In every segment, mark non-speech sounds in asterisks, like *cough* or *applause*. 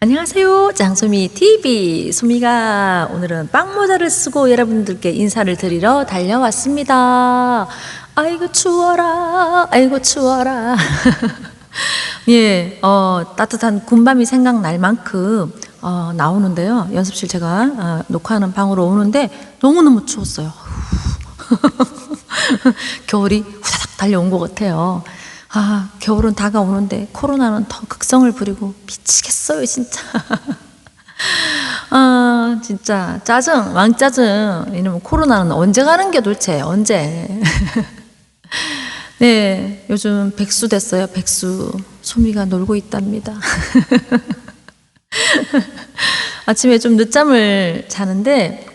안녕하세요. 장소미 TV. 소미가 오늘은 빵모자를 쓰고 여러분들께 인사를 드리러 달려왔습니다. 아이고, 추워라. 아이고, 추워라. *laughs* 예, 어, 따뜻한 군밤이 생각날 만큼 어, 나오는데요. 연습실 제가 어, 녹화하는 방으로 오는데 너무너무 추웠어요. *laughs* 겨울이 후다닥 달려온 것 같아요. 아, 겨울은 다가오는데 코로나는 더 극성을 부리고 미치겠어요, 진짜. *laughs* 아, 진짜 짜증, 왕짜증. 이놈 코로나는 언제 가는 게 도대체 언제? *laughs* 네, 요즘 백수 됐어요, 백수. 소미가 놀고 있답니다. *laughs* 아침에 좀 늦잠을 자는데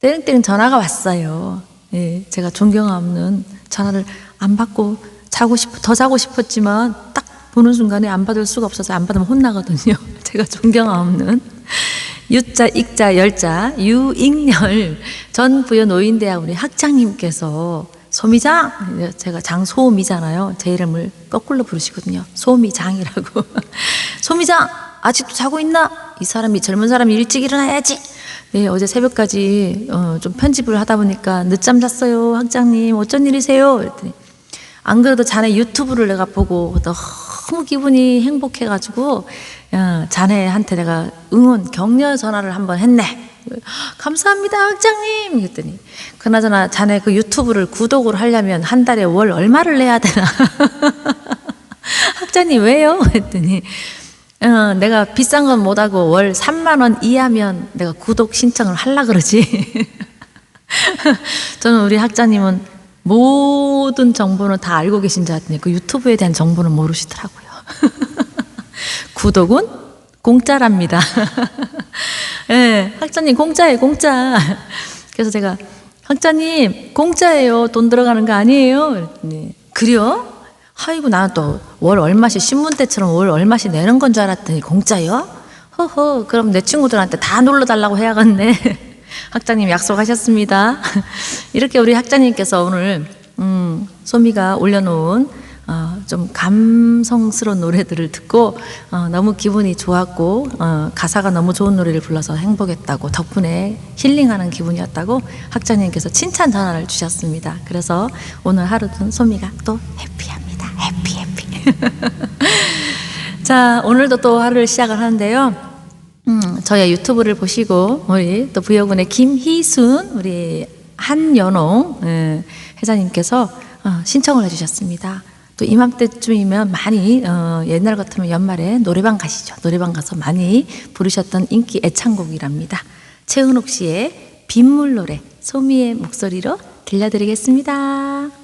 떼릉떼릉 전화가 왔어요. 예, 제가 존경 없는 전화를 안 받고 자고 싶, 더 자고 싶었지만 딱 보는 순간에 안 받을 수가 없어서 안 받으면 혼나거든요. *laughs* 제가 존경 없는 유자, 익자, 열자, 유익열 전 부여 노인대학 우리 학장님께서 소미장 제가 장소미잖아요. 제 이름을 거꾸로 부르시거든요. 소미장이라고. *laughs* 소미장 아직도 자고 있나? 이 사람이 젊은 사람이 일찍 일어나야지. 네, 어제 새벽까지 어, 좀 편집을 하다 보니까 늦잠 잤어요. 학장님 어쩐 일이세요? 그랬더니 안 그래도 자네 유튜브를 내가 보고 너무 기분이 행복해가지고 야, 자네한테 내가 응원 격려 전화를 한번 했네. 감사합니다, 학장님. 그랬더니 그나저나 자네 그 유튜브를 구독을 하려면 한 달에 월 얼마를 내야 되나? *laughs* 학장님 왜요? 했더니 어, 내가 비싼 건 못하고 월 3만 원 이하면 내가 구독 신청을 하려 그러지. *laughs* 저는 우리 학장님은 모든 정보는 다 알고 계신 줄 알았더니 그 유튜브에 대한 정보는 모르시더라고요. *laughs* 구독은 공짜랍니다. *laughs* 예, 네, 학장님 공짜예요, 공짜. 그래서 제가 학장님 공짜예요, 돈 들어가는 거 아니에요? 그랬더니 그래요? 아이고 나는 또 월 얼마씩 신문대처럼 월 얼마씩 내는 건 줄 알았더니 공짜요? 허허 그럼 내 친구들한테 다 놀러달라고 해야겠네 *laughs* 학장님 약속하셨습니다 *laughs* 이렇게 우리 학장님께서 오늘 음, 소미가 올려놓은 어, 좀 감성스러운 노래들을 듣고 어, 너무 기분이 좋았고 어, 가사가 너무 좋은 노래를 불러서 행복했다고 덕분에 힐링하는 기분이었다고 학장님께서 칭찬 전화를 주셨습니다. 그래서 오늘 하루는 소미가 또 해피합니다. 해피 해피. *laughs* 자 오늘도 또 하루를 시작을 하는데요. 음, 저희 유튜브를 보시고 우리 또 부여군의 김희순 우리 한연홍 예, 회장님께서 어, 신청을 해주셨습니다. 또 이맘때쯤이면 많이 어, 옛날 같으면 연말에 노래방 가시죠. 노래방 가서 많이 부르셨던 인기 애창곡이랍니다. 최은옥 씨의 빗물 노래 소미의 목소리로 들려드리겠습니다.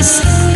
그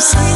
I'm sorry.